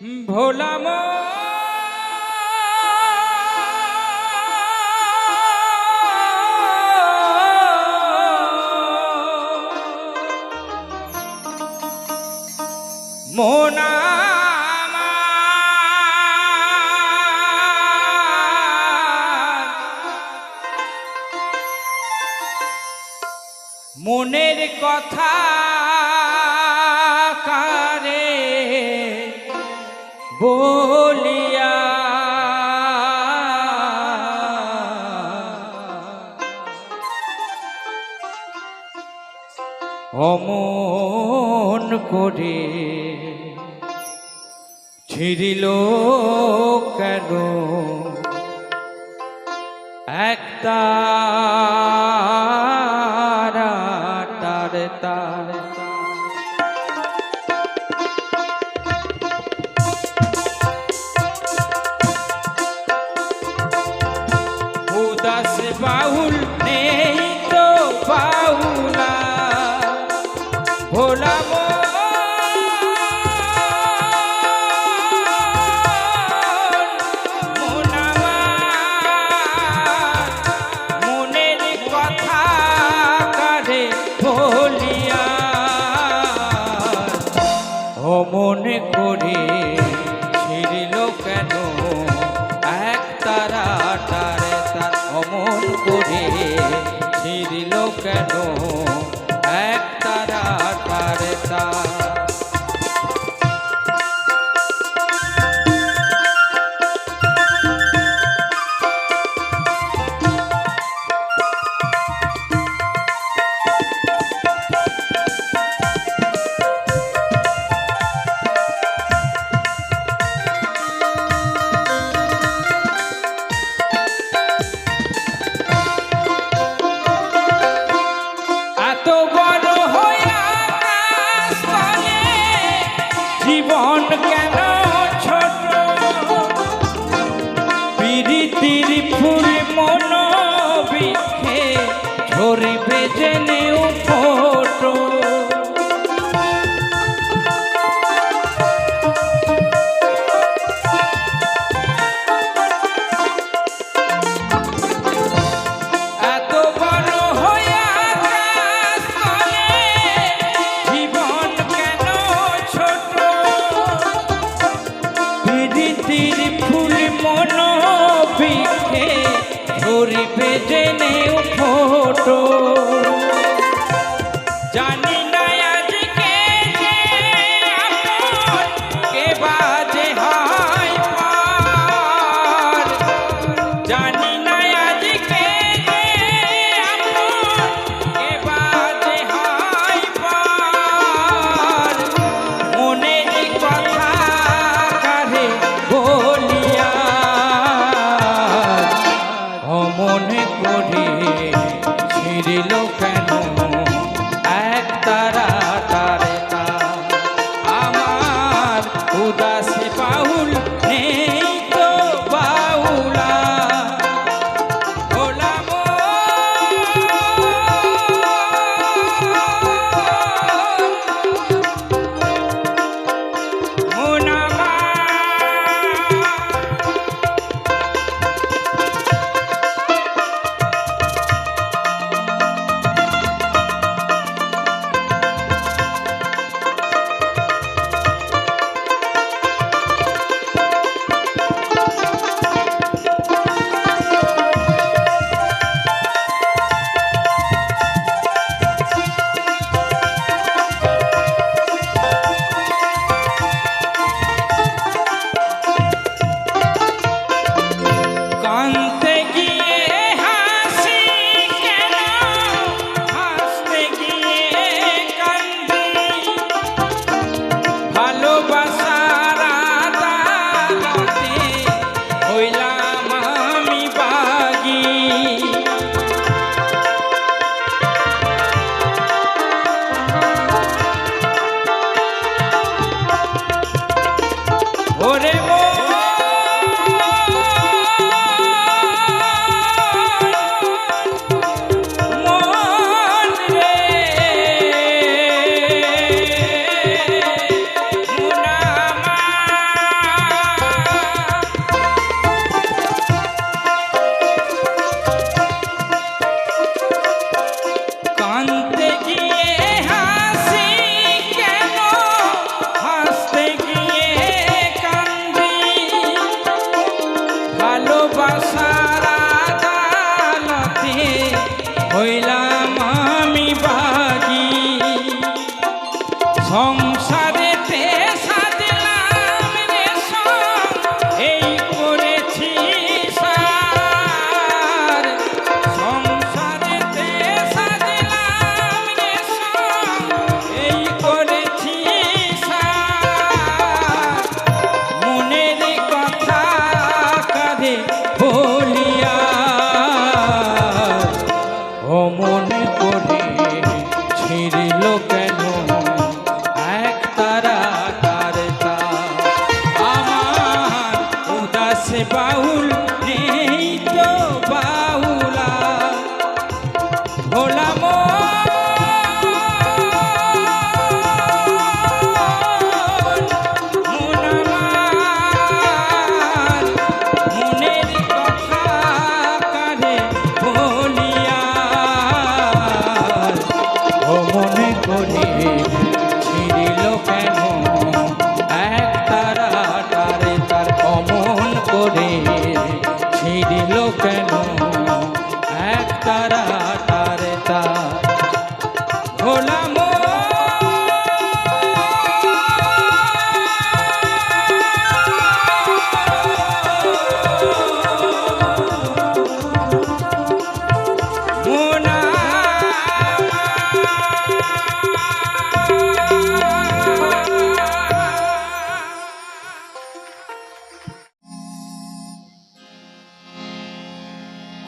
ভোলাম মোনা মনের কথা করে। ছিড়িল কেন? একটা ত্রিপুর মন বিখে ঝরিবে জেনে উপর Done.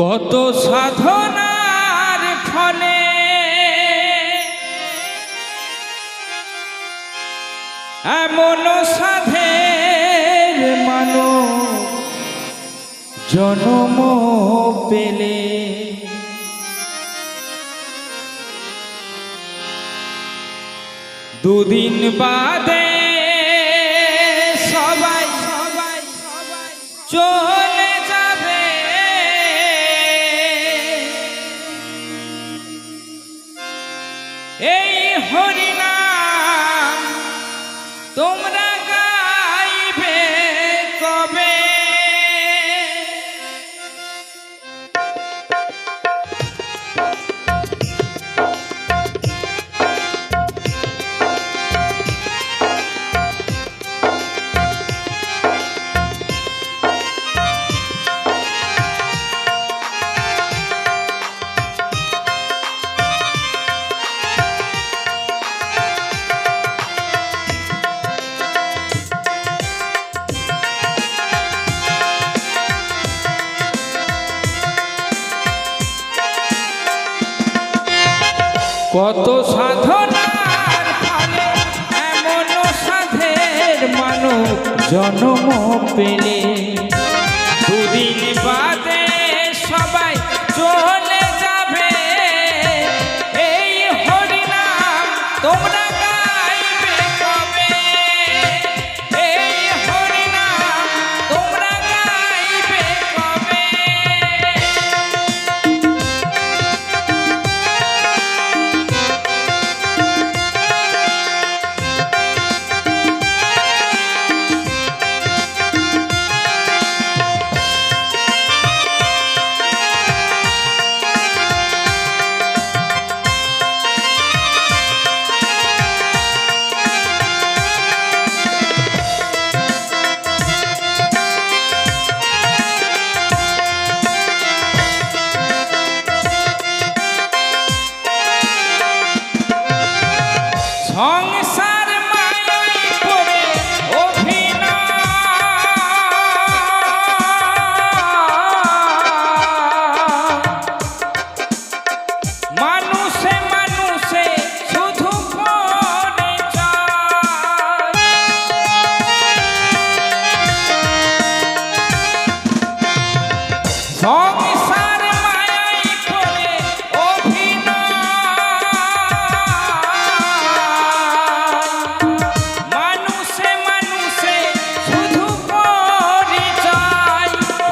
কত সাধনার ফলে এমন সাধের মানো জনম পেলে। দুদিন বাদে তোমরা জন্ম পেলে।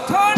সাধনার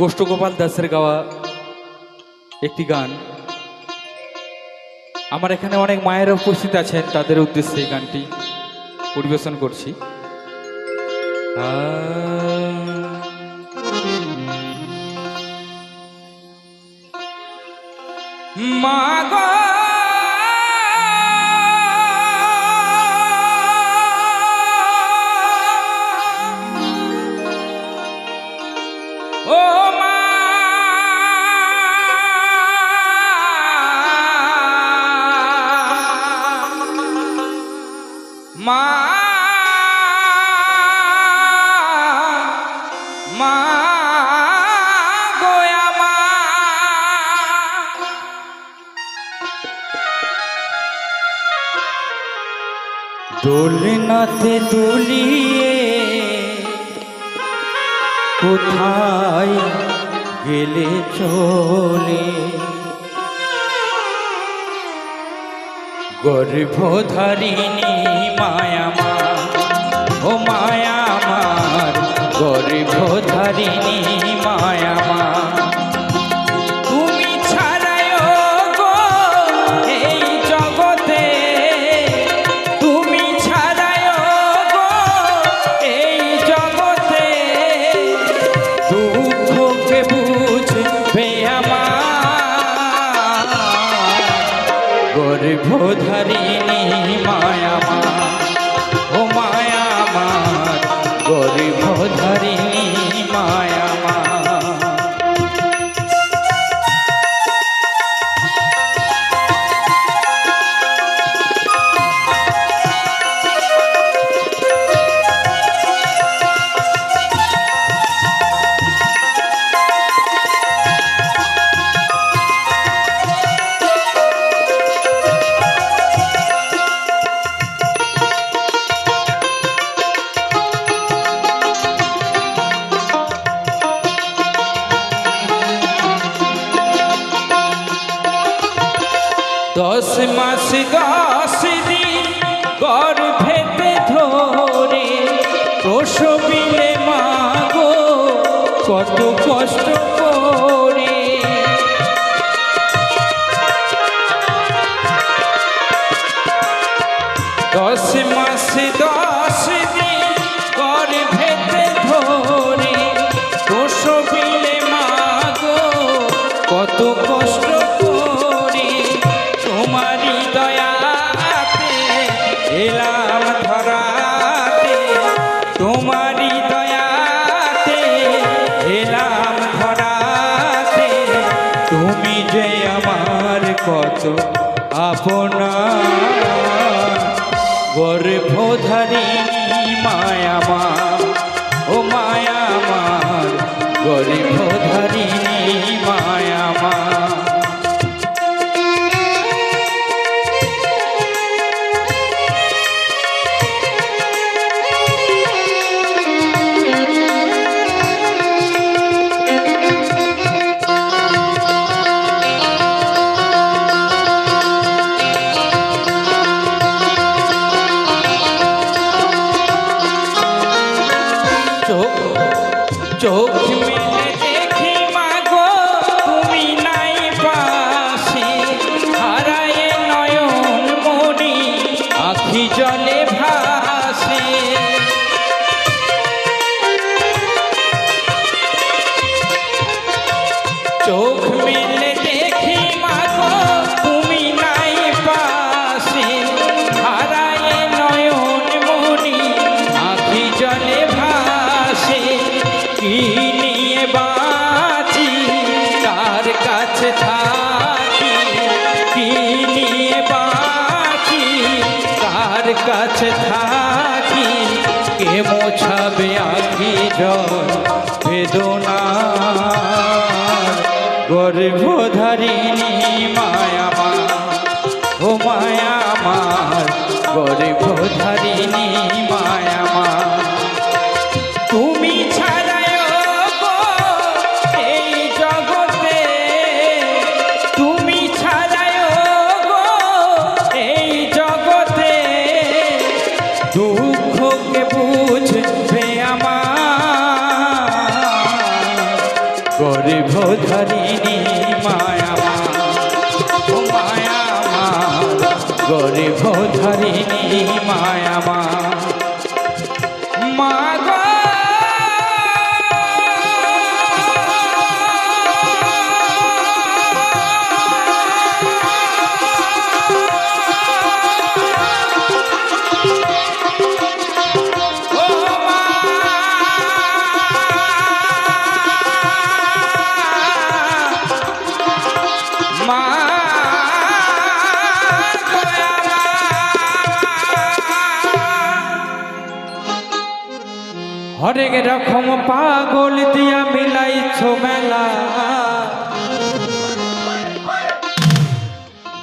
গোষ্ঠগোপাল দাসের গাওয়া একটি গান। আমার এখানে অনেক মায়েরা উপস্থিত আছেন, তাদের উদ্দেশ্যে এই গানটি পরিবেশন করছি। মাগো দোলনাতে তুলিয়ে কোথায় গেলে চলে? গর্ভধারিণী কত কাছে থাকি কে মোছাবে আখি জল? বেদনা গর্ভধারিণী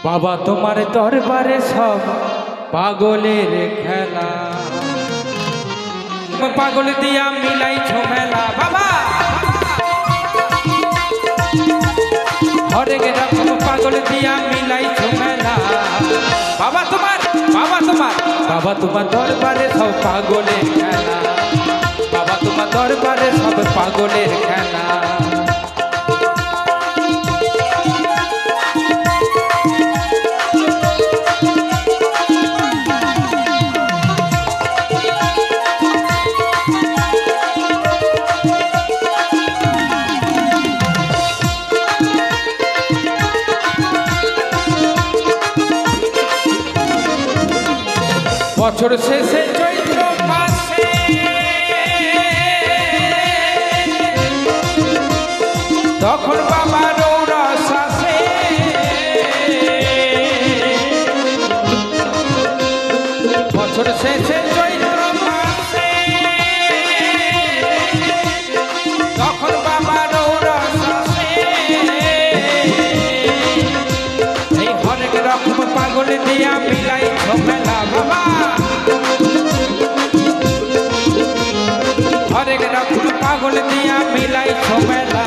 বাবা তোমার দরবারে সব পাগলের খেলা। পাগল দিয়া মিলাইছ মেলা। বাবা! হরেক রকম পাগল দিয়া মিলাই মেলা। বাবা তোমার বাবা তোমার বাবা তোমার দরবারে সব পাগলের খেলা। বাবা তোমার দরবারে সব পাগলের খেলা। বছর শেষে চৈত্র মাসে। তখন বাবা রৌরা শাসে বছর শেষে চৈত্র মাসে। তখন বাবা এই রকম পাগল দিয়া মিলাই ঝোমেলা বাবা। হরেক রকম পাগল দিয়া মিলাই ঝোমেলা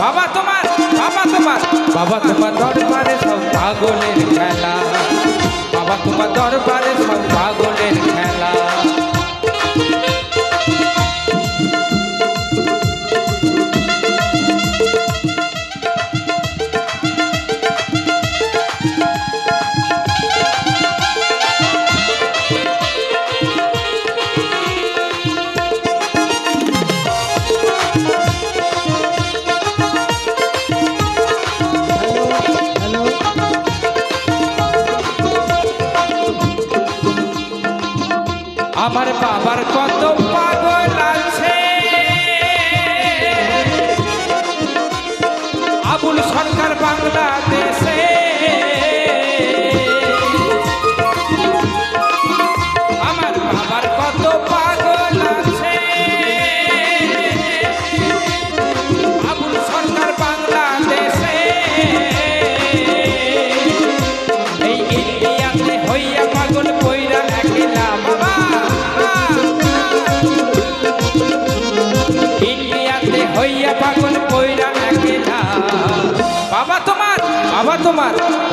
বাবা তোমার বাবা তোমার বাবা তোমার দরবারে সব পাগলের খেলা।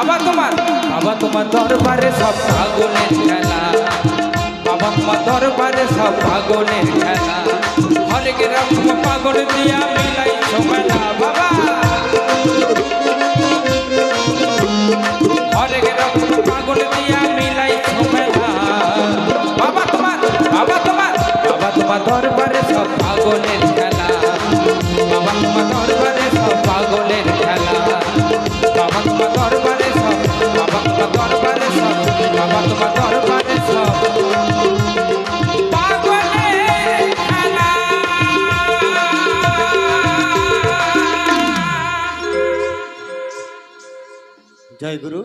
বাবা তোমার বাবা তোমার দরবারে সব পাগলের খেলা। বাবা তোমার দরবারে সব পাগলের খেলা। হরেক রকম পাগল দিয়া মিলাই মেলা বাবা। হরেক রকম পাগল দিয়া মিলাই মেলা বাবা তোমার বাবা তোমার বাবা তোমার দরবারে সব পাগলের খেলা। বাবা তোমার দরবারে সব পাগলের খেলা। বাবা তোমার দরবারে জয় গুরু।